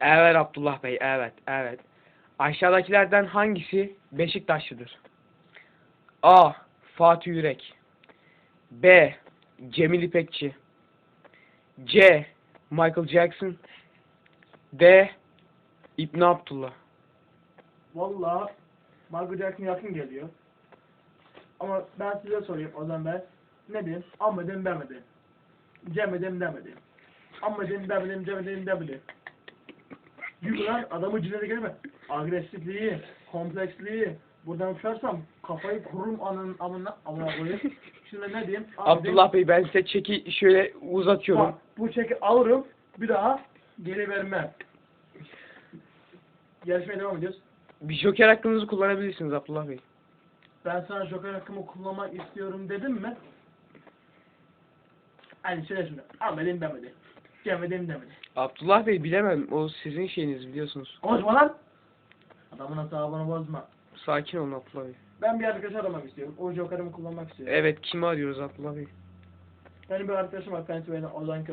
Evet Abdullah Bey, evet, evet. Aşağıdakilerden hangisi Beşiktaşlıdır? A. Fatih Yürek B. Cemil İpekçi C. Michael Jackson D. İbn Abdullah Valla Michael Jackson yakın geliyor. Ama ben size sorayım o zaman ben. Ne diyeyim? Amma dedim demedim. Cemedim demedim. Amma dedim demedim cemedim demedim. Yürü lan adamı cinere gelme. Agresifliği, kompleksliği. Buradan uçarsam kafayı kururum anın amına amına koyayım. Şimdi ne diyeyim? Dedim- Abdullah Bey ben size çeki şöyle uzatıyorum. Bak bu çeki alırım bir daha geri vermem. Yarışmaya devam ediyoruz. Bir joker hakkınızı kullanabilirsiniz Abdullah Bey. Ben sana joker hakkımı kullanmak istiyorum dedim mi? Hani söyle şunu. Amelim demedi. Cemedim demedi. Abdullah Bey bilemem. O sizin şeyiniz biliyorsunuz. Konuşma lan. Adamın hesabını bozma. Sakin olun Abdullah Bey. Ben bir arkadaş aramak istiyorum. O jokerimi kullanmak istiyorum. Evet kimi arıyoruz Abdullah Bey? Benim bir arkadaşım var. Kendisi beni Ozan